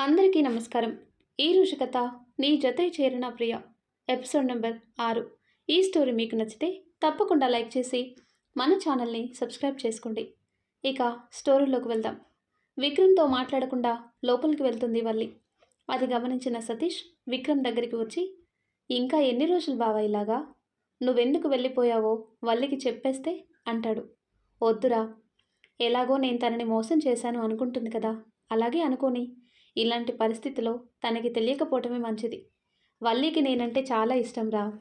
అందరికీ నమస్కారం. ఈరోజు కథ నీ జతే చేరిన ప్రియ. ఎపిసోడ్ నెంబర్ ఆరు. ఈ స్టోరీ మీకు నచ్చితే తప్పకుండా లైక్ చేసి మన ఛానల్ని సబ్స్క్రైబ్ చేసుకోండి. ఇక స్టోరీలోకి వెళ్దాం. విక్రమ్తో మాట్లాడకుండా లోపలికి వెళ్తుంది వల్లి. అది గమనించిన సతీష్ విక్రమ్ దగ్గరికి వచ్చి ఇంకా ఎన్ని రోజులు బావా ఇలాగా? నువ్వెందుకు వెళ్ళిపోయావో వల్లికి చెప్పేస్తే అంటాడు. వద్దురా. ఎలాగో నేను తనని మోసం చేశాను అనుకుంటుంది కదా. అలాగే అనుకోని ఇలాంటి పరిస్థితిలో తనకి తెలియకపోవటమే మంచిది. వల్లికి నేనంటే చాలా ఇష్టం రా.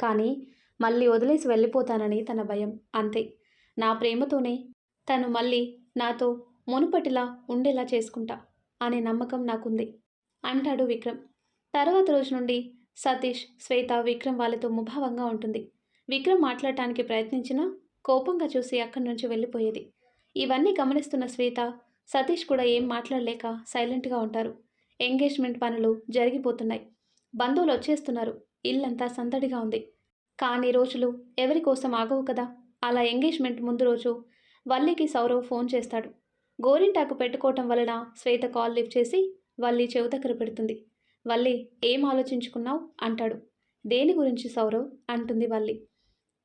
కానీ మళ్ళీ వదిలేసి వెళ్ళిపోతానని తన భయం. అంతే. నా ప్రేమతోనే తను మళ్ళీ నాతో మునుపటిలా ఉండేలా చేసుకుంటా అనే నమ్మకం నాకుంది. అంటాడు విక్రమ్. తర్వాత రోజు నుండి సతీష్ శ్వేత విక్రమ్ వాళ్ళతో ముభావంగా ఉంటుంది. విక్రమ్ మాట్లాడటానికి ప్రయత్నించినా కోపంగా చూసి అక్కడి నుంచి వెళ్ళిపోయేది. ఇవన్నీ గమనిస్తున్న శ్వేత సతీష్ కూడా ఏం మాట్లాడలేక సైలెంట్గా ఉంటారు. ఎంగేజ్మెంట్ పనులు జరిగిపోతున్నాయి. బంధువులు వచ్చేస్తున్నారు. ఇల్లంతా సందడిగా ఉంది. కానీ రోజులు ఎవరి కోసం ఆగవు కదా? అలా ఎంగేజ్మెంట్ ముందు రోజు వల్లికి సౌరవ్ ఫోన్ చేస్తాడు. గోరింటాకు పెట్టుకోవటం వలన శ్వేత కాల్ లిఫ్ట్ చేసి వల్లి చెవు దగ్గర పెడుతుంది. వల్లి ఏం ఆలోచించుకున్నావు? అంటాడు. దేని గురించి సౌరవ్? అంటుంది వల్లి.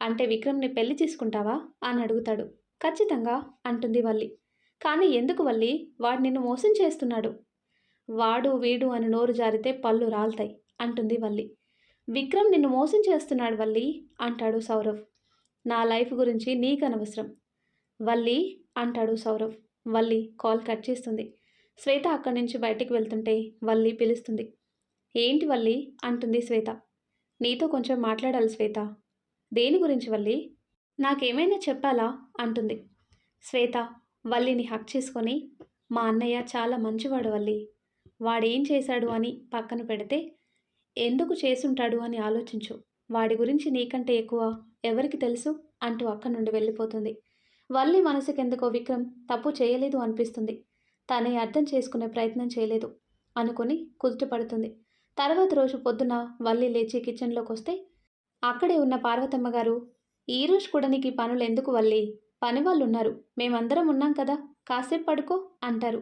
అంటే విక్రమ్ని పెళ్ళి చేసుకుంటావా? అని అడుగుతాడు. ఖచ్చితంగా అంటుంది వల్లి. కానీ ఎందుకు వల్లి? వాడు నిన్ను మోసం చేస్తున్నాడు. వాడు వీడు అని నోరు జారితే పళ్ళు రాలుతాయి అంటుంది వల్లి. విక్రమ్ నిన్ను మోసం చేస్తున్నాడు వల్లి అంటాడు సౌరవ్. నా లైఫ్ గురించి నీకు అనవసరం వల్లి అంటాడు సౌరవ్. వల్లి కాల్ కట్ చేస్తుంది. శ్వేత అక్కడి నుంచి బయటికి వెళ్తుంటే వల్లి పిలుస్తుంది. ఏంటి వల్లి? అంటుంది శ్వేత. నీతో కొంచెం మాట్లాడాలి శ్వేత. దేని గురించి వల్లి? నాకేమైనా చెప్పాలా? అంటుంది. శ్వేత వల్లిని హక్ చేసుకొని మా అన్నయ్య చాలా మంచివాడు వల్లి. వాడేం చేశాడు అని పక్కన పెడితే ఎందుకు చేసుంటాడు అని ఆలోచించు. వాడి గురించి నీకంటే ఎక్కువ ఎవరికి తెలుసు? అంటూ అక్కడి నుండి వెళ్ళిపోతుంది. వల్లి మనసుకెందుకో విక్రమ్? తప్పు చేయలేదు అనిపిస్తుంది. తనే అర్థం చేసుకునే ప్రయత్నం చేయలేదు అనుకుని కుదుటపడుతుంది. తర్వాత రోజు పొద్దున వల్లి లేచి కిచెన్లోకి వస్తే అక్కడే ఉన్న పార్వతమ్మ గారు ఈరోజు కూడా నీకు ఈ పనులు ఎందుకు వల్లి? పని వాళ్ళు ఉన్నారు మేమందరం ఉన్నాం కదా కాసేపు పడుకో అంటారు.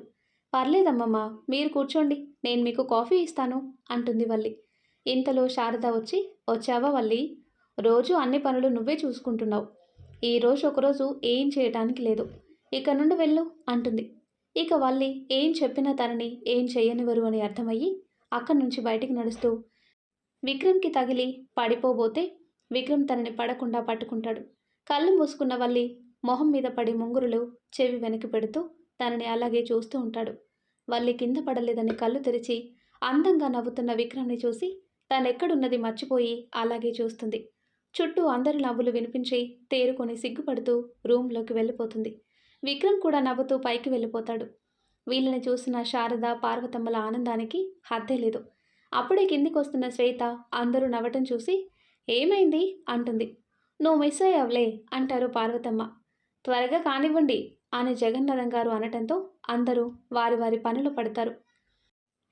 పర్లేదమ్మమ్మ మీరు కూర్చోండి నేను మీకు కాఫీ ఇస్తాను అంటుంది వల్లి. ఇంతలో శారద వచ్చి వచ్చావా వల్లి? రోజు అన్ని పనులు నువ్వే చూసుకుంటున్నావు. ఈ రోజు ఒకరోజు ఏం చేయటానికి లేదు. ఇక నుండి వెళ్ళు అంటుంది. ఇక వల్లి ఏం చెప్పినా తనని ఏం చేయనివ్వరు అని అర్థమయ్యి అక్కడి నుంచి బయటికి నడుస్తూ విక్రమ్కి తగిలి పడిపోబోతే విక్రమ్ తనని పడకుండా పట్టుకుంటాడు. కళ్ళు మూసుకున్న వల్లి మొహం మీద పడి ముంగురులు చెవి వెనక్కి పెడుతూ తనని అలాగే చూస్తూ ఉంటాడు. వల్లి కింద పడలేదని కళ్ళు తెరిచి అందంగా నవ్వుతున్న విక్రమ్ని చూసి తనెక్కడున్నది మర్చిపోయి అలాగే చూస్తుంది. చుట్టూ అందరి నవ్వులు వినిపించి తేరుకొని సిగ్గుపడుతూ రూమ్లోకి వెళ్ళిపోతుంది. విక్రమ్ కూడా నవ్వుతూ పైకి వెళ్ళిపోతాడు. వీళ్ళని చూసిన శారద పార్వతమ్మల ఆనందానికి హద్దే లేదు. అప్పుడే కిందికి వస్తున్న శ్వేత అందరూ నవ్వటం చూసి ఏమైంది? అంటుంది. నువ్వు మిస్ అయ్యావులే అంటారు పార్వతమ్మ. త్వరగా కానివ్వండి అని జగన్నాథం గారు అనటంతో అందరూ వారి వారి పనులు పడతారు.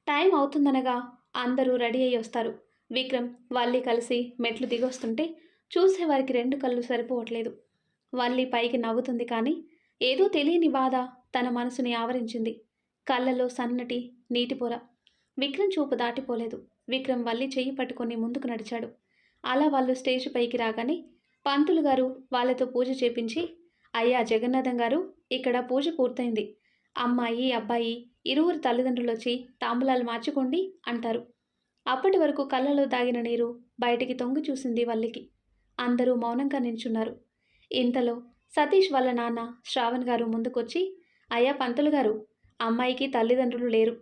టైం అవుతుందనగా అందరూ రెడీ అయ్యి వస్తారు. విక్రమ్ వల్లి కలిసి మెట్లు దిగొస్తుంటే చూసేవారికి రెండు కళ్ళు సరిపోవట్లేదు. వల్లి పైకి నవ్వుతుంది కానీ ఏదో తెలియని బాధ తన మనసుని ఆవరించింది. కళ్ళలో సన్నటి నీటి పొర విక్రమ్ చూపు దాటిపోలేదు. విక్రమ్ వల్లి చెయ్యి పట్టుకొని ముందుకు నడిచాడు. అలా వాళ్ళు స్టేజ్ పైకి రాగానే పంతులు గారు వాళ్ళతో పూజ చేపించి అయ్యా జగన్నాథం గారు ఇక్కడ పూజ పూర్తయింది. అమ్మాయి అబ్బాయి ఇరువురు తల్లిదండ్రులు వచ్చి తాంబూలాలు మార్చుకోండి అంటారు. అప్పటి వరకు కళ్ళలో దాగిన నీరు బయటికి తొంగి చూసింది వల్లికి. అందరూ మౌనంగా నించున్నారు ఇంతలో సతీష్ వాళ్ళ నాన్న శ్రావణ్ గారు ముందుకొచ్చి అయ్యా పంతులు గారు అమ్మాయికి తల్లిదండ్రులు లేరు.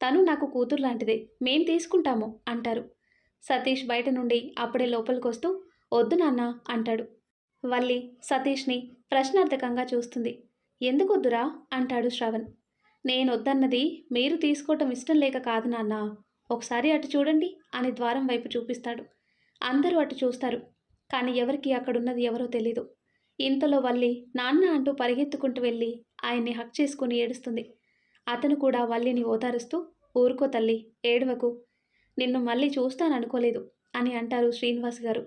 తను నాకు కూతురు లాంటిదే. మేం తీసుకుంటాము అంటారు. సతీష్ బయట నుండి అప్పుడే లోపలికొస్తూ వద్దు నాన్న అంటాడు. వల్లి సతీష్ని ప్రశ్నార్థకంగా చూస్తుంది. ఎందుకు వద్దురా అంటాడు శ్రవణ్. నేను వద్దన్నది మీరు తీసుకోవటం ఇష్టం లేక కాదు నాన్న. ఒకసారి అటు చూడండి అని ద్వారం వైపు చూపిస్తాడు. అందరూ అటు చూస్తారు. కానీ ఎవరికి అక్కడున్నది ఎవరో తెలీదు. ఇంతలో వల్లి నాన్న అంటూ పరిగెత్తుకుంటూ వెళ్ళి ఆయన్ని హక్ చేసుకుని ఏడుస్తుంది. అతను కూడా వల్లిని ఓదారుస్తూ ఊరుకో తల్లి ఏడవకు. నిన్ను మళ్ళీ చూస్తాననుకోలేదు అని అంటారు శ్రీనివాస్ గారు.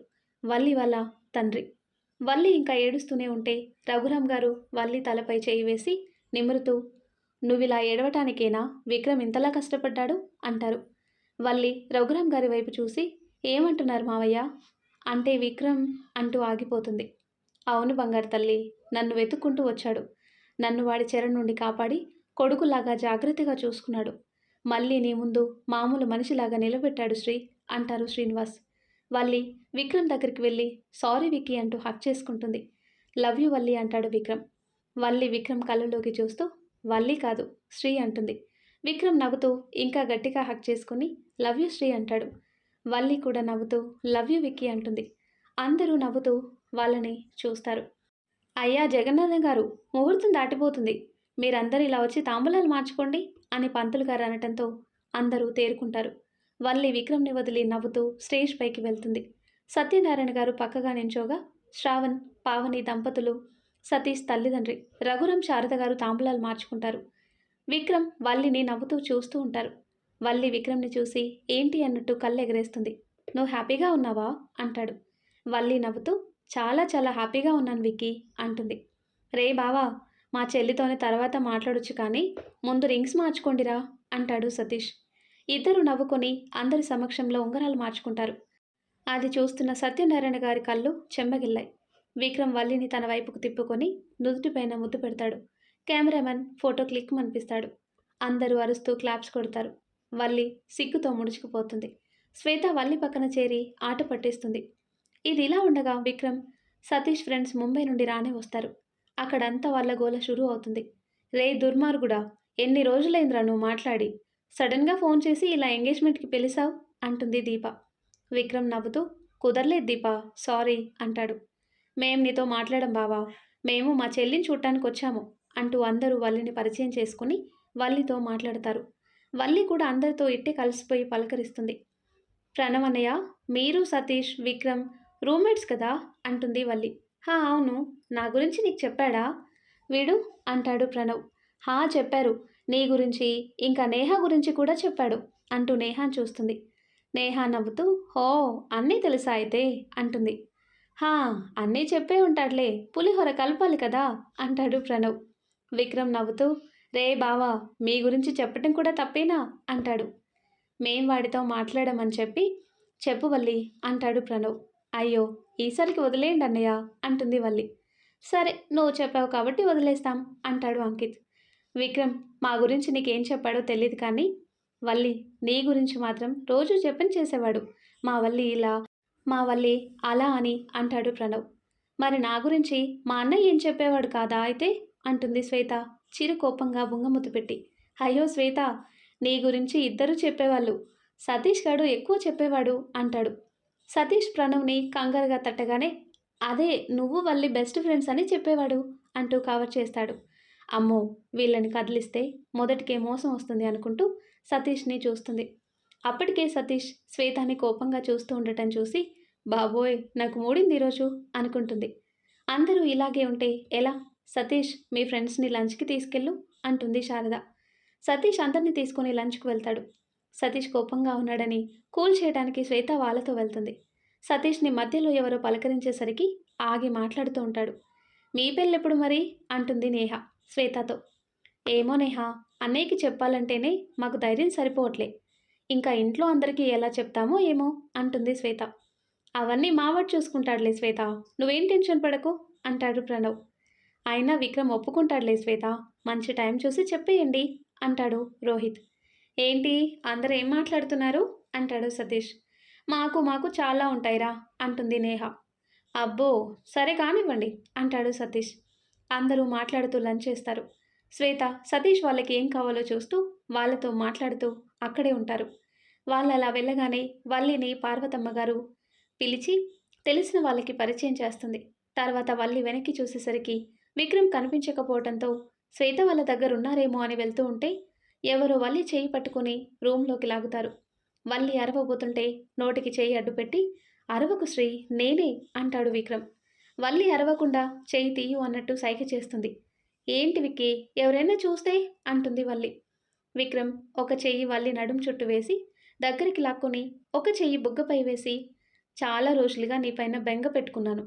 వల్లి వాళ్ళ తండ్రి. వల్లి ఇంకా ఏడుస్తూనే ఉంటే రఘురాం గారు వల్లి తలపై చేయి వేసి నిమురుతూ నువ్విలా ఏడవటానికేనా? విక్రమ్ ఇంతలా కష్టపడ్డాడు? అంటారు. వల్లి రఘురామ్ గారి వైపు చూసి ఏమంటున్నారు మావయ్య? అంటే విక్రమ్ అంటూ ఆగిపోతుంది. అవును బంగారు తల్లి నన్ను వెతుక్కుంటూ వచ్చాడు. నన్ను వాడి చెర నుండి కాపాడి కొడుకులాగా జాగ్రత్తగా చూసుకున్నాడు. మళ్ళీ నీ ముందు మామూలు మనిషిలాగా నిలబెట్టాడు శ్రీ అంటారు శ్రీనివాస్. వల్లి విక్రమ్ దగ్గరికి వెళ్ళి సారీ విక్కీ అంటూ హక్ చేసుకుంటుంది. లవ్ యూ వల్లి అంటాడు విక్రమ్. వల్లి విక్రమ్ కళ్ళలోకి చూస్తూ వల్లి కాదు శ్రీ అంటుంది. విక్రమ్ నవ్వుతూ ఇంకా గట్టిగా హక్ చేసుకుని లవ్ యూ శ్రీ అంటాడు. వల్లి కూడా నవ్వుతూ లవ్ యూ విక్కీ అంటుంది. అందరూ నవ్వుతూ వాళ్ళని చూస్తారు. అయ్యా జగన్నాథం గారు ముహూర్తం దాటిపోతుంది. మీరందరూ ఇలా వచ్చి తాంబూలాలు మార్చుకోండి అని పంతులు గారు అనటంతో అందరూ తేరుకుంటారు. వల్లి విక్రమ్ని వదిలి నవ్వుతూ స్టేజ్ పైకి వెళ్తుంది. సత్యనారాయణ గారు పక్కగా నించోగా శ్రావణ్ పావని దంపతులు సతీష్ తల్లిదండ్రి రఘురం శారద గారు తాంబూలాలు మార్చుకుంటారు. విక్రమ్ వల్లిని నవ్వుతూ చూస్తూ ఉంటారు. వల్లి విక్రమ్ని చూసి ఏంటి అన్నట్టు కళ్ళు ఎగరేస్తుంది నువ్వు హ్యాపీగా ఉన్నావా? అంటాడు. వల్లి నవ్వుతూ చాలా చాలా హ్యాపీగా ఉన్నాను విక్కీ అంటుంది. రే బావా మా చెల్లితోనే తర్వాత మాట్లాడొచ్చు కానీ ముందు రింగ్స్ మార్చుకోండిరా అంటాడు సతీష్. ఇద్దరు నవ్వుకొని అందరి సమక్షంలో ఉంగరాలు మార్చుకుంటారు. అది చూస్తున్న సత్యనారాయణ గారి కళ్ళు చెమ్మగిల్లాయి. విక్రమ్ వల్లిని తన వైపుకు తిప్పుకొని నుదుటిపైన ముద్దు పెడతాడు. కెమెరామెన్ ఫోటో క్లిక్ అనిపిస్తాడు అందరూ అరుస్తూ క్లాప్స్ కొడతారు. వల్లి సిగ్గుతో ముడుచుకుపోతుంది. శ్వేత వల్లి పక్కన చేరి ఆట పట్టేస్తుంది. ఇది ఇలా ఉండగా విక్రమ్ సతీష్ ఫ్రెండ్స్ ముంబై నుండి రానే వస్తారు. అక్కడంతా వాళ్ళ గోల షురూ అవుతుంది. రే దుర్మార్గుడా ఎన్ని రోజులైందిరా నువ్వు మాట్లాడి? సడన్గా ఫోన్ చేసి ఇలా ఎంగేజ్మెంట్కి పిలిచావు అంటుంది దీప. విక్రమ్ నవ్వుతూ కుదరలేదు దీప సారీ అంటాడు. మేం నీతో మాట్లాడం బావా మేము మా చెల్లిని చూడటానికి వచ్చాము అంటూ అందరూ వల్లిని పరిచయం చేసుకుని వల్లితో మాట్లాడతారు. వల్లి కూడా అందరితో ఇట్టే కలిసిపోయి పలకరిస్తుంది. ప్రణవన్నయ్య మీరు సతీష్ విక్రమ్ రూమ్మేట్స్ కదా? అంటుంది వల్లి. హా అవును నా గురించి నీకు చెప్పాడా? వీడు అంటాడు ప్రణవ్. హా చెప్పారు. నీ గురించి ఇంకా నేహ గురించి కూడా చెప్పాడు అంటూ నేహాన్ చూస్తుంది. నేహా నవ్వుతూ హో అన్నీ తెలుసా అయితే? అంటుంది. హా అన్నీ చెప్పే ఉంటాడులే పులిహోర కలపాలి కదా? అంటాడు ప్రణవ్. విక్రమ్ నవ్వుతూ రే బావా మీ గురించి చెప్పటం కూడా తప్పేనా? అంటాడు. మేం వాడితో మాట్లాడమని చెప్పి చెప్పు వల్లి అంటాడు ప్రణవ్. అయ్యో ఈసారికి వదిలేయండి అన్నయ్య అంటుంది వల్లి. సరే నువ్వు చెప్పావు కాబట్టి వదిలేస్తాం అంటాడు అంకిత్. విక్రమ్ మా గురించి నీకేం చెప్పాడో తెలియదు కానీ వల్లి నీ గురించి మాత్రం రోజు చెప్పని చేసేవాడు. మా వల్లి ఇలా మా వల్లి అలా అని అంటాడు ప్రణవ్. మరి నా గురించి మా అన్నయ్య ఏం చెప్పేవాడు కాదా అయితే? అంటుంది శ్వేత చిరు కోపంగా బుంగముద్దు పెట్టి. అయ్యో శ్వేత నీ గురించి ఇద్దరు చెప్పేవాళ్ళు. సతీష్ గాడు ఎక్కువ చెప్పేవాడు అంటాడు. సతీష్ ప్రణవ్ని కంగారుగా తట్టగానే అదే నువ్వు వల్లి బెస్ట్ ఫ్రెండ్స్ అని చెప్పేవాడు అంటూ కవర్ చేస్తాడు. అమ్మో వీళ్ళని కదిలిస్తే మొదటికే మోసం వస్తుంది అనుకుంటూ సతీష్ని చూస్తుంది. అప్పటికే సతీష్ శ్వేతాని కోపంగా చూస్తూ ఉండటం చూసి బాబోయ్ నాకు మూడింది ఈరోజు అనుకుంటుంది. అందరూ ఇలాగే ఉంటే ఎలా? సతీష్ మీ ఫ్రెండ్స్ని లంచ్కి తీసుకెళ్ళు అంటుంది శారద. సతీష్ అందరినీ తీసుకుని లంచ్కి వెళ్తాడు. సతీష్ కోపంగా ఉన్నాడని కూల్ చేయడానికి శ్వేత వాళ్ళతో వెళ్తుంది. సతీష్ని మధ్యలో ఎవరో పలకరించేసరికి ఆగి మాట్లాడుతూ ఉంటాడు. మీ పెళ్ళెప్పుడు మరి? అంటుంది నేహ. శ్వేతతో. ఏమో నేహ అన్నయ్యకి చెప్పాలంటేనే మాకు ధైర్యం సరిపోవట్లే. ఇంకా ఇంట్లో అందరికీ ఎలా చెప్తామో ఏమో అంటుంది శ్వేత. అవన్నీ మావాడు చూసుకుంటాడులే శ్వేత. నువ్వేం టెన్షన్ పడకు అంటాడు ప్రణవ్. అయినా విక్రమ్ ఒప్పుకుంటాడులే శ్వేత. మంచి టైం చూసి చెప్పేయండి అంటాడు రోహిత్. ఏంటి? అందరూ ఏం మాట్లాడుతున్నారు? అంటాడు సతీష్. మాకు మాకు చాలా ఉంటాయిరా అంటుంది నేహ. అబ్బో! సరే కానివ్వండి అంటాడు సతీష్. అందరూ మాట్లాడుతూ లంచ్ చేస్తారు. శ్వేత సతీష్ వాళ్ళకి ఏం కావాలో చూస్తూ వాళ్ళతో మాట్లాడుతూ అక్కడే ఉంటారు. వాళ్ళు అలా వెళ్ళగానే వల్లిని పార్వతమ్మ గారు పిలిచి తెలిసిన వాళ్ళకి పరిచయం చేస్తుంది. తర్వాత వల్లి వెనక్కి చూసేసరికి విక్రమ్ కనిపించకపోవడంతో శ్వేత వాళ్ళ దగ్గర ఉన్నారేమో అని వెళ్తూ ఉంటే ఎవరో వల్లి చేయి పట్టుకుని రూమ్లోకి లాగుతారు. వల్లి అరవబోతుంటే నోటికి చేయి అడ్డుపెట్టి అరవకు శ్రీ నేనే అంటాడు విక్రమ్. వల్లి అరవకుండా చేయి తీయు అన్నట్టు సైగ చేస్తుంది. ఏంటి విక్కీ ఎవరైనా చూస్తే? అంటుంది వల్లి. విక్రమ్ ఒక చెయ్యి వల్లి నడుం చుట్టూ వేసి దగ్గరికి లాక్కొని ఒక చెయ్యి బుగ్గపై వేసి చాలా రోజులుగా నీపైన బెంగ పెట్టుకున్నాను.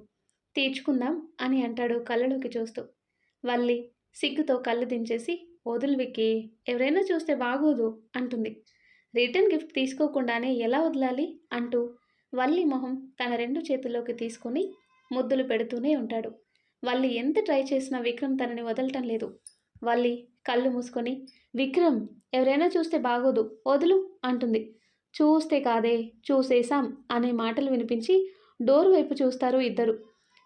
తీర్చుకుందాం అని అంటాడు కళ్ళలోకి చూస్తూ. వల్లి సిగ్గుతో కళ్ళు దించేసి వదులు విక్కి ఎవరైనా చూస్తే బాగోదు అంటుంది. రిటర్న్ గిఫ్ట్ తీసుకోకుండానే ఎలా వదలాలి? అంటూ వల్లి మొహం తన రెండు చేతుల్లోకి తీసుకొని ముద్దులు పెడుతూనే ఉంటాడు. వల్లి ఎంత ట్రై చేసినా విక్రమ్ తనని వదలటం లేదు. వల్లి కళ్ళు మూసుకొని విక్రమ్ ఎవరైనా చూస్తే బాగోదు వదులు అంటుంది. చూస్తే కాదే చూసేశాం అనే మాటలు వినిపించి డోర్ వైపు చూస్తారు ఇద్దరు.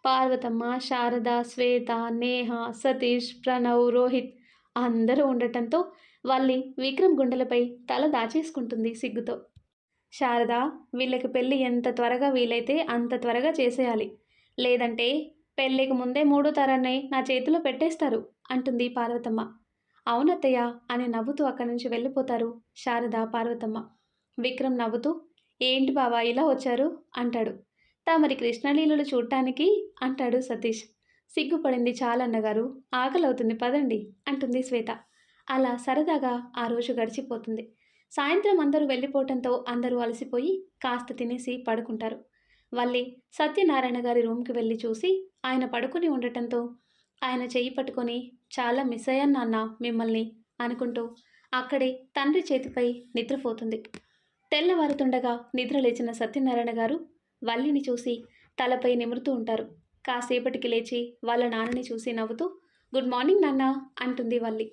పార్వతమ్మ శారద శ్వేత నేహ సతీష్ ప్రణవ్ రోహిత్ అందరూ ఉండటంతో వల్లి విక్రమ్ గుండెలపై తల దాచేసుకుంటుంది సిగ్గుతో. శారద వీళ్ళకి పెళ్ళి ఎంత త్వరగా వీలైతే అంత త్వరగా చేసేయాలి. లేదంటే పెళ్ళికి ముందే మూడో తరాన్ని నా చేతిలో పెట్టేస్తారు అంటుంది పార్వతమ్మ. అవునత్తయ్య అని నవ్వుతూ అక్కడి నుంచి వెళ్ళిపోతారు శారద పార్వతమ్మ. విక్రమ్ నవ్వుతూ ఏంటి బావా ఇలా వచ్చారు? అంటాడు. తమరి కృష్ణలీలలు చూడటానికి అంటాడు సతీష్. సిగ్గుపడింది చాలన్నగారు ఆకలవుతుంది పదండి అంటుంది శ్వేత. అలా సరదాగా ఆ రోజు గడిచిపోతుంది. సాయంత్రం అందరూ వెళ్ళిపోవటంతో అందరూ అలసిపోయి కాస్త తినేసి పడుకుంటారు. వల్లి సత్యనారాయణ గారి రూమ్కి వెళ్ళి చూసి ఆయన పడుకుని ఉండటంతో ఆయన చెయ్యి పట్టుకొని చాలా మిస్ అయ్యాను నాన్న మిమ్మల్ని అనుకుంటూ అక్కడే తండ్రి చేతిపై నిద్రపోతుంది. తెల్లవారుతుండగా నిద్ర లేచిన సత్యనారాయణ గారు వల్లిని చూసి తలపై నిమురుతూ ఉంటారు. కాసేపటికి లేచి వాళ్ళ నాన్నని చూసి నవ్వుతూ గుడ్ మార్నింగ్ నాన్న అంటుంది వల్లి.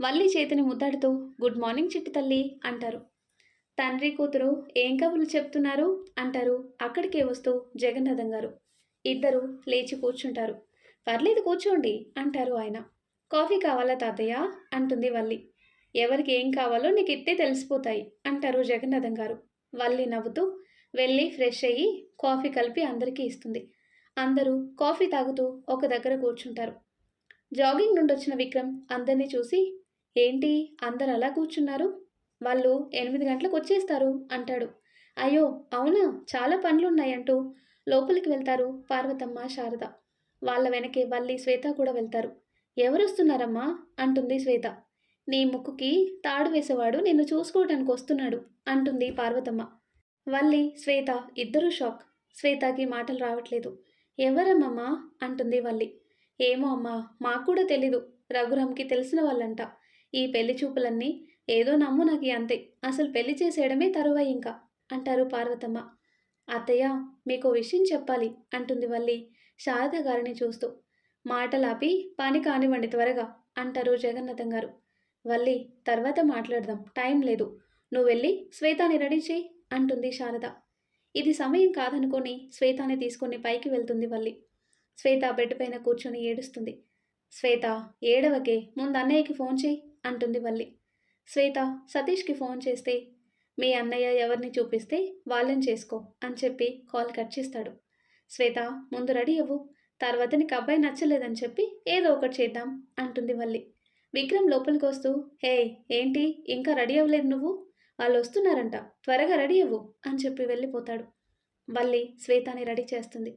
వల్లి చేతిని ముద్దాడుతూ గుడ్ మార్నింగ్ చిట్టి తల్లి అంటారు. తండ్రి కూతురు ఏం కబుర్లు చెప్తున్నారు? అంటారు. అక్కడికే వస్తూ జగన్నాథం గారు. ఇద్దరు లేచి కూర్చుంటారు. పర్లేదు కూర్చోండి అంటారు ఆయన. కాఫీ కావాలా తాతయ్య? అంటుంది వల్లి. ఎవరికి ఏం కావాలో నీకు ఇట్టే తెలిసిపోతాయి అంటారు జగన్నాథం గారు. వల్లి నవ్వుతూ వెళ్ళి ఫ్రెష్ అయ్యి కాఫీ కలిపి అందరికీ ఇస్తుంది. అందరూ కాఫీ తాగుతూ ఒక దగ్గర కూర్చుంటారు. జాగింగ్ నుండి వచ్చిన విక్రమ్ అందరినీ చూసి ఏంటి అందరు అలా కూర్చున్నారు? వాళ్ళు ఎనిమిది గంటలకు వచ్చేస్తారు అంటాడు. అయ్యో అవునా? చాలా పనులున్నాయంటూ లోపలికి వెళ్తారు పార్వతమ్మ శారద. వాళ్ళ వెనకే వల్లి శ్వేత కూడా వెళ్తారు. ఎవరొస్తున్నారమ్మా? అంటుంది శ్వేత. నీ ముక్కుకి తాడు వేసేవాడు నిన్ను చూసుకోవడానికి వస్తున్నాడు అంటుంది పార్వతమ్మ. వల్లి శ్వేత ఇద్దరూ షాక్. శ్వేతకి మాటలు రావట్లేదు. ఎవరమ్మమ్మా? అంటుంది వల్లి. ఏమో అమ్మా మాకు కూడా తెలీదు. రఘురామ్కి తెలిసిన వాళ్ళంట. ఈ పెళ్ళి చూపులన్నీ ఏదో నమ్ము నాకు అంతే. అసలు పెళ్ళి చేసేయడమే తరువాయి ఇంకా అంటారు పార్వతమ్మ. అత్తయ్య మీకు విషయం చెప్పాలి అంటుంది వల్లి శారద గారిని చూస్తూ. మాటలాపి పని కానివ్వండి త్వరగా అంటారు జగన్నాథం గారు. వల్లి తర్వాత మాట్లాడదాం టైం లేదు. నువ్వు వెళ్ళి శ్వేతాని రెడీ చేయి అంటుంది శారద. ఇది సమయం కాదనుకొని శ్వేతాని తీసుకొని పైకి వెళ్తుంది వల్లి. శ్వేత బెడ్ పైన కూర్చొని ఏడుస్తుంది. శ్వేత ఏడవకే ముందు అన్నయ్యకి ఫోన్ చేయి అంటుంది వల్లి. శ్వేత సతీష్కి ఫోన్ చేస్తే మీ అన్నయ్య ఎవరిని చూపిస్తే వాళ్ళని చేసుకో అని చెప్పి కాల్ కట్ చేస్తాడు. శ్వేత ముందు రెడీ అవ్వు. తర్వాత నీకు అబ్బాయి నచ్చలేదని చెప్పి ఏదో ఒకటి చేద్దాం అంటుంది మళ్ళీ. విక్రమ్ లోపలికి వస్తూ హే ఏంటి? ఇంకా రెడీ అవ్వలేదు నువ్వు? వాళ్ళు వస్తున్నారంట. త్వరగా రెడీ అవ్వు అని చెప్పి వెళ్ళిపోతాడు. వల్లి శ్వేతని రెడీ చేస్తుంది.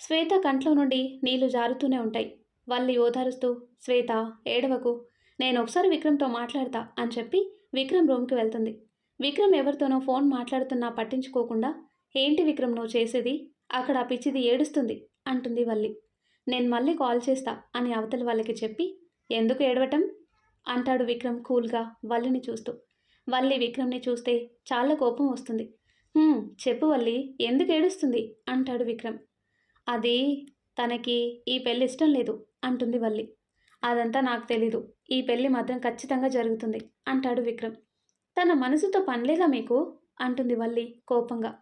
శ్వేత కంట్లో నుండి నీళ్ళు జారుతూనే ఉంటాయి. వల్లి ఓదారుస్తూ శ్వేత ఏడవకు. నేను ఒకసారి విక్రమ్తో మాట్లాడతా అని చెప్పి విక్రమ్ రూమ్కి వెళ్తుంది. విక్రమ్ ఎవరితోనో ఫోన్ మాట్లాడుతున్నా పట్టించుకోకుండా ఏంటి విక్రమ్ నువ్వు చేసేది? అక్కడ ఆ పిచ్చిది ఏడుస్తుంది అంటుంది వల్లి. నేను మళ్ళీ కాల్ చేస్తా అని అవతలి వాళ్ళకి చెప్పి ఎందుకు ఏడవటం? అంటాడు విక్రమ్ కూల్గా వల్లిని చూస్తూ. వల్లి విక్రమ్ని చూస్తే చాలా కోపం వస్తుంది. చెప్పు వల్లి ఎందుకు ఏడుస్తుంది? అంటాడు విక్రమ్. అది తనకి ఈ పెళ్ళి ఇష్టం లేదు అంటుంది వల్లి. అదంతా నాకు తెలీదు. ఈ పెళ్ళి మాత్రం ఖచ్చితంగా జరుగుతుంది అంటాడు విక్రమ్. తన మనసుతో పనిలేదా మీకు? అంటుంది వల్లి కోపంగా.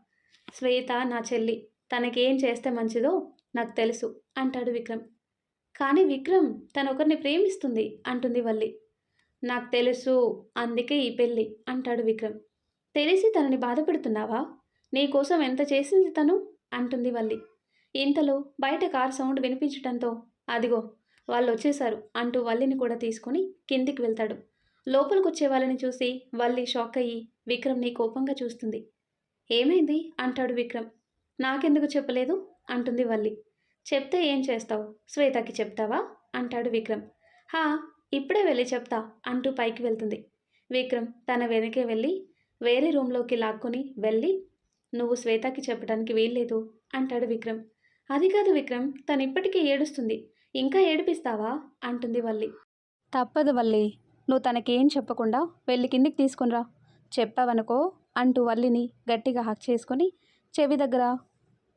శ్వేత నా చెల్లి తనకేం చేస్తే మంచిదో నాకు తెలుసు అంటాడు విక్రమ్. కానీ విక్రమ్ తను ఒకరిని ప్రేమిస్తుంది అంటుంది వల్లి. నాకు తెలుసు అందుకే ఈ పెళ్ళి అంటాడు విక్రమ్. తెలిసి తనని బాధపెడుతున్నావా? నీకోసం ఎంత చేసింది తను? అంటుంది వల్లి. ఇంతలో బయట కార్ సౌండ్ వినిపించడంతో అదిగో వాళ్ళు వచ్చేశారు అంటూ వల్లిని కూడా తీసుకొని కిందికి వెళ్తాడు. లోపలికి వచ్చే వాళ్ళని చూసి వల్లి షాక్ అయ్యి విక్రమ్ని కోపంగా చూస్తుంది. ఏమైంది? అంటాడు విక్రమ్. నాకెందుకు చెప్పలేదు? అంటుంది వల్లి. చెప్తే ఏం చేస్తావు? శ్వేతకి చెప్తావా? అంటాడు విక్రమ్. హా ఇప్పుడే వెళ్ళి చెప్తా అంటూ పైకి వెళ్తుంది. విక్రమ్ తన వెనకే వెళ్ళి వేరే రూమ్లోకి లాక్కొని వెళ్ళి నువ్వు శ్వేతకి చెప్పడానికి వీల్లేదు అంటాడు విక్రమ్. అది కాదు విక్రమ్ తను ఇప్పటికీ ఏడుస్తుంది. ఇంకా ఏడిపిస్తావా? అంటుంది వల్లి. తప్పదు వల్లి. నువ్వు తనకేం చెప్పకుండా వెళ్ళి కిందికి తీసుకునిరా. చెప్పావనుకో అంటూ వల్లిని గట్టిగా హక్ చేసుకొని చెవి దగ్గర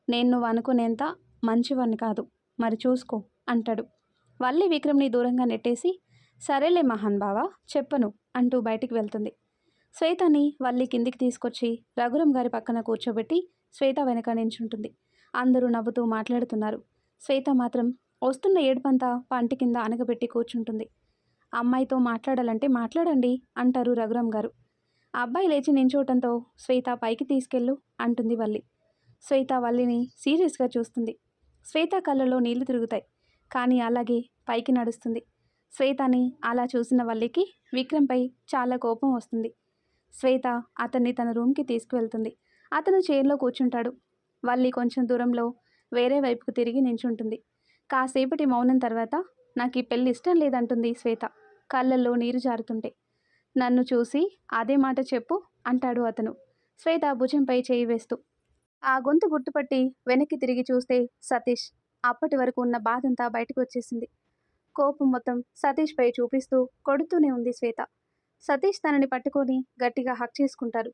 నేను నువ్వు అనుకునేంత మంచివాణ్ణి కాదు మరి చూసుకో అంటాడు. వల్లి విక్రమ్ని దూరంగా నెట్టేసి సరేలే మహాన్ బావా చెప్పను అంటూ బయటికి వెళ్తుంది. శ్వేతని వల్లి కిందికి తీసుకొచ్చి రఘురం గారి పక్కన కూర్చోబెట్టి శ్వేత వెనక నించుంటుంది. అందరూ నవ్వుతూ మాట్లాడుతున్నారు. శ్వేత మాత్రం వస్తున్న ఏడుపంతా పంటి కింద అనగబెట్టి కూర్చుంటుంది. అమ్మాయితో మాట్లాడాలంటే మాట్లాడండి అంటారు రఘురామ్ గారు. అబ్బాయి లేచి నించోవటంతో శ్వేత పైకి తీసుకెళ్ళు అంటుంది వల్లి. శ్వేత వల్లిని సీరియస్గా చూస్తుంది. శ్వేత కళ్ళలో నీళ్ళు తిరుగుతాయి. కానీ అలాగే పైకి నడుస్తుంది. శ్వేతని అలా చూసిన వల్లికి విక్రమ్పై చాలా కోపం వస్తుంది. శ్వేత అతన్ని తన రూమ్కి తీసుకువెళ్తుంది. అతను చైర్లో కూర్చుంటాడు. వల్లి కొంచెం దూరంలో వేరే వైపుకు తిరిగి నించుంటుంది. కాసేపటి మౌనం తర్వాత నాకు ఈ పెళ్ళి ఇష్టం లేదంటుంది శ్వేత. కళ్ళల్లో నీరు జారుతుంటే. నన్ను చూసి అదే మాట చెప్పు అంటాడు అతను. శ్వేత భుజంపై చేయి వేస్తూ. ఆ గొంతు గుర్తుపట్టి వెనక్కి తిరిగి చూస్తే సతీష్. అప్పటి వరకు ఉన్న బాధంతా బయటకు వచ్చేసింది కోపం మొత్తం సతీష్పై చూపిస్తూ కొడుతూనే ఉంది శ్వేత. సతీష్ తనని పట్టుకొని గట్టిగా హక్ చేసుకుంటారు.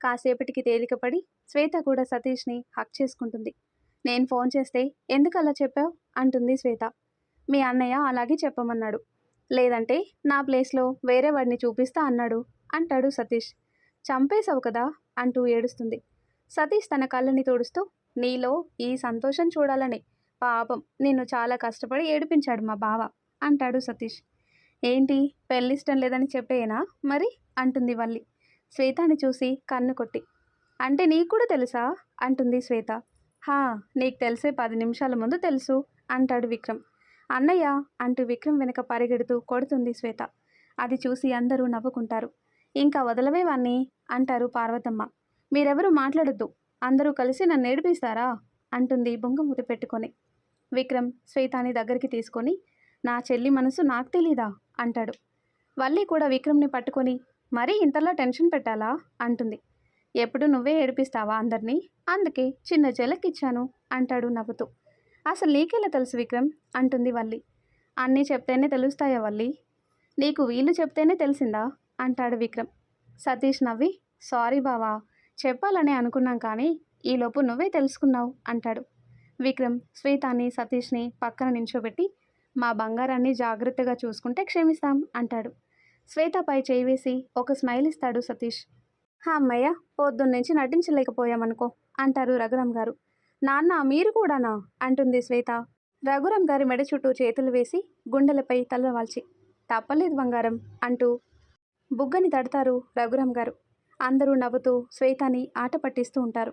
కాసేపటికి తేలికపడి శ్వేత కూడా సతీష్ని హక్ చేసుకుంటుంది. నేను ఫోన్ చేస్తే ఎందుకు అలా చెప్పావు? అంటుంది శ్వేత. మీ అన్నయ్య అలాగే చెప్పమన్నాడు. లేదంటే నా ప్లేస్లో వేరే వాడిని చూపిస్తా అన్నాడు అంటాడు సతీష్. చంపేశావు కదా? అంటూ ఏడుస్తుంది. సతీష్ తన కళ్ళని తుడుస్తూ నీలో ఈ సంతోషం చూడాలని. పాపం నిన్ను చాలా కష్టపడి ఏడిపించాడు మా బావ అంటాడు సతీష్. ఏంటి పెళ్ళిష్టం లేదని చెప్పేనా మరి? అంటుంది వల్లి. శ్వేతని చూసి కన్ను కొట్టి అంటే నీకు కూడా తెలుసా? అంటుంది శ్వేత. హా నీకు తెలిసే పది నిమిషాల ముందు తెలుసు అంటాడు విక్రమ్. అన్నయ్య అంటూ విక్రమ్ వెనక పరిగెడుతూ కొడుతుంది శ్వేత. అది చూసి అందరూ నవ్వుకుంటారు. ఇంకా వదలవే వాణ్ణి అంటారు పార్వతమ్మ. మీరెవరూ మాట్లాడొద్దు. అందరూ కలిసి నన్ను ఏడిపిస్తారా? అంటుంది బొంగమూతి పెట్టుకొని. విక్రమ్ శ్వేతాని దగ్గరికి తీసుకొని నా చెల్లి మనసు నాకు తెలీదా? అంటాడు. వల్లి కూడా విక్రమ్ని పట్టుకొని మరీ ఇంతలా టెన్షన్ పెట్టాలా? అంటుంది. ఎప్పుడు నువ్వే ఏడిపిస్తావా అందరినీ? అందుకే చిన్న జలకిచ్చాను అంటాడు నవ్వుతూ. అసలు నీకెలా తెలుసు విక్రమ్? అంటుంది వల్లి. అన్నీ చెప్తేనే తెలుస్తాయా వల్లి? నీకు వీళ్ళు చెప్తేనే తెలిసిందా? అంటాడు విక్రమ్. సతీష్ నవ్వి సారీ బావా చెప్పాలని అనుకున్నాం కానీ ఈలోపు నువ్వే తెలుసుకున్నావు అంటాడు. విక్రమ్ శ్వేతాని సతీష్ని పక్కన నించోబెట్టి మా బంగారాన్ని జాగ్రత్తగా చూసుకుంటే క్షమిస్తాం అంటాడు. శ్వేతపై చేయి వేసి ఒక స్మైల్ ఇస్తాడు సతీష్. అమ్మయ్య పొద్దున్నుంచి నటించలేకపోయామనుకో అంటారు రఘురామ్ గారు. నాన్న మీరు కూడానా? అంటుంది శ్వేత. రఘురామ్ గారి మెడ చుట్టూ చేతులు వేసి గుండెలపై తలవాల్చి తప్పలేదు బంగారం అంటూ బుగ్గని తడతారు రఘురామ్ గారు. అందరూ నవ్వుతూ శ్వేతని ఆట పట్టిస్తూ ఉంటారు.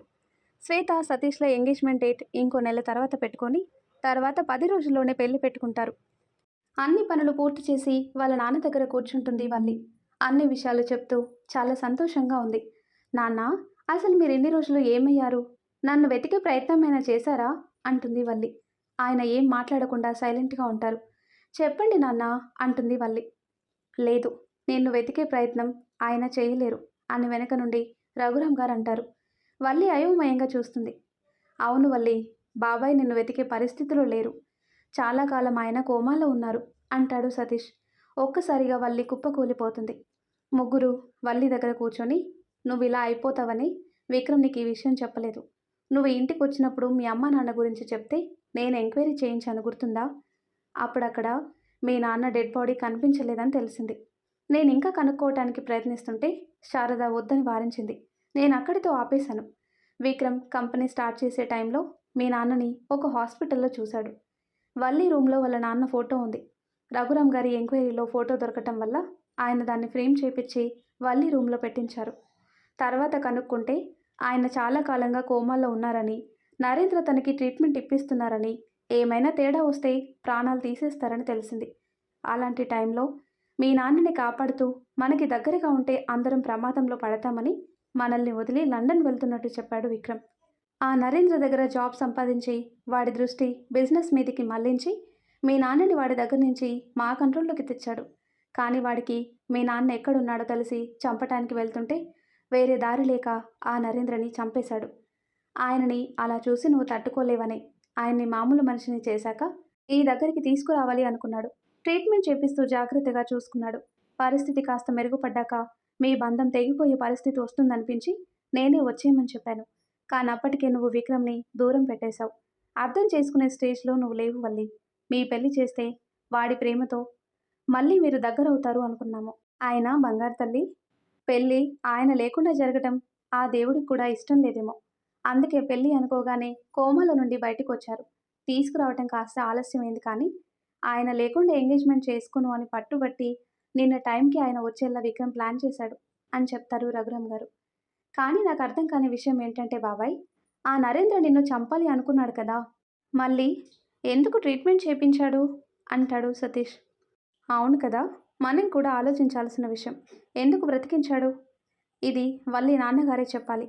శ్వేత సతీష్ల ఎంగేజ్మెంట్ డేట్ ఇంకో నెల తర్వాత పెట్టుకొని తర్వాత పది రోజుల్లోనే పెళ్ళి పెట్టుకుంటారు. అన్ని పనులు పూర్తి చేసి వాళ్ళ నాన్న దగ్గర కూర్చుంటుంది వల్లి. అన్ని విషయాలు చెప్తూ చాలా సంతోషంగా ఉంది. నాన్న అసలు మీరు ఎన్ని రోజులు ఏమయ్యారు? నన్ను వెతికే ప్రయత్నమైనా చేశారా? అంటుంది వల్లి. ఆయన ఏం మాట్లాడకుండా సైలెంట్గా ఉంటారు. చెప్పండి నాన్న అంటుంది వల్లి. లేదు నిన్ను వెతికే ప్రయత్నం ఆయన చేయలేరు అని వెనక నుండి రఘురామ్ గారు అంటారు. వల్లి అయోమయంగా చూస్తుంది. అవును వల్లి బాబాయ్ నిన్ను వెతికే పరిస్థితిలో లేరు. చాలా కాలం ఆయన కోమాలో ఉన్నారు అంటాడు సతీష్. ఒక్కసారిగా వల్లి కుప్పకూలిపోతుంది ముగ్గురు వల్లి దగ్గర కూర్చొని నువ్వు ఇలా అయిపోతావని విక్రమ్ నీకు ఈ విషయం చెప్పలేదు. నువ్వు ఇంటికి వచ్చినప్పుడు మీ అమ్మ నాన్న గురించి చెప్తే నేను ఎంక్వైరీ చేయించాను గుర్తుందా? అప్పుడక్కడ మీ నాన్న డెడ్ బాడీ కనిపించలేదని తెలిసింది. నేను ఇంకా కనుక్కోవటానికి ప్రయత్నిస్తుంటే శారద వద్దని వారించింది. నేను అక్కడితో ఆపేశాను. విక్రమ్ కంపెనీ స్టార్ట్ చేసే టైంలో మీ నాన్నని ఒక హాస్పిటల్లో చూశాడు. వల్లి రూమ్లో వాళ్ళ నాన్న ఫోటో ఉంది. రఘురామ్ గారి ఎంక్వైరీలో ఫోటో దొరకటం వల్ల ఆయన దాన్ని ఫ్రేమ్ చేపించి వల్లి రూమ్లో పెట్టించారు. తర్వాత కనుక్కుంటే ఆయన చాలా కాలంగా కోమాలో ఉన్నారని నరేంద్ర తనకి ట్రీట్మెంట్ ఇప్పిస్తున్నారని ఏమైనా తేడా వస్తే ప్రాణాలు తీసేస్తారని తెలిసింది. అలాంటి టైంలో మీ నాన్నని కాపాడుతూ మనకి దగ్గరగా ఉంటే అందరం ప్రమాదంలో పడతామని మనల్ని వదిలి లండన్ వెళ్తున్నట్టు చెప్పాడు విక్రమ్. ఆ నరేంద్ర దగ్గర జాబ్ సంపాదించి వాడి దృష్టి బిజినెస్ మీదికి మళ్ళించి మీ నాన్నని వాడి దగ్గర నుంచి మా కంట్రోల్లోకి తెచ్చాడు. కానీ వాడికి మీ నాన్న ఎక్కడున్నాడో తెలిసి చంపటానికి వెళ్తుంటే వేరే దారి లేక ఆ నరేంద్రని చంపేశాడు. ఆయనని అలా చూసి నువ్వు తట్టుకోలేవని. ఆయన్ని మామూలు మనిషిని చేశాక ఈ దగ్గరికి తీసుకురావాలి అనుకున్నాడు. ట్రీట్మెంట్ చేపిస్తూ జాగ్రత్తగా చూసుకున్నాడు. పరిస్థితి కాస్త మెరుగుపడ్డాక మీ బంధం తెగిపోయే పరిస్థితి వస్తుందనిపించి నేనే వచ్చేయమని చెప్పాను. కానీ అప్పటికే నువ్వు విక్రమ్ని దూరం పెట్టేశావు. అర్థం చేసుకునే స్టేజ్లో నువ్వు లేవు వల్లి. మీ పెళ్ళి చేస్తే వాడి ప్రేమతో మళ్ళీ మీరు దగ్గరవుతారు అనుకున్నాము. ఆయన బంగారు తల్లి పెళ్ళి ఆయన లేకుండా జరగటం ఆ దేవుడికి కూడా ఇష్టం లేదేమో. అందుకే పెళ్ళి అనుకోగానే కోమల నుండి బయటకు వచ్చారు తీసుకురావటం కాస్త ఆలస్యమైంది కానీ ఆయన లేకుండా ఎంగేజ్మెంట్ చేసుకును అని పట్టుబట్టి నిన్న టైంకి ఆయన వచ్చేలా విక్రమ్ ప్లాన్ చేశాడు అని చెప్తారు రఘురామ్ గారు. కానీ నాకు అర్థం కాని విషయం ఏంటంటే బాబాయ్ ఆ నరేంద్ర నిన్ను చంపాలి అనుకున్నాడు కదా మళ్ళీ ఎందుకు ట్రీట్మెంట్ చేయించాడు అంటాడు సతీష్. అవును కదా మనం కూడా ఆలోచించాల్సిన విషయం. ఎందుకు బ్రతికించాడు? ఇది వల్లి నాన్నగారే చెప్పాలి.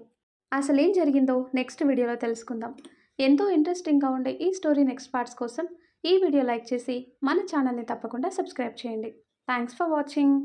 అసలేం జరిగిందో నెక్స్ట్ వీడియోలో తెలుసుకుందాం. ఎంతో ఇంట్రెస్టింగ్గా ఉండే ఈ స్టోరీ నెక్స్ట్ పార్ట్స్ కోసం ఈ వీడియో లైక్ చేసి మన ఛానల్ని తప్పకుండా సబ్స్క్రైబ్ చేయండి. Thanks for watching.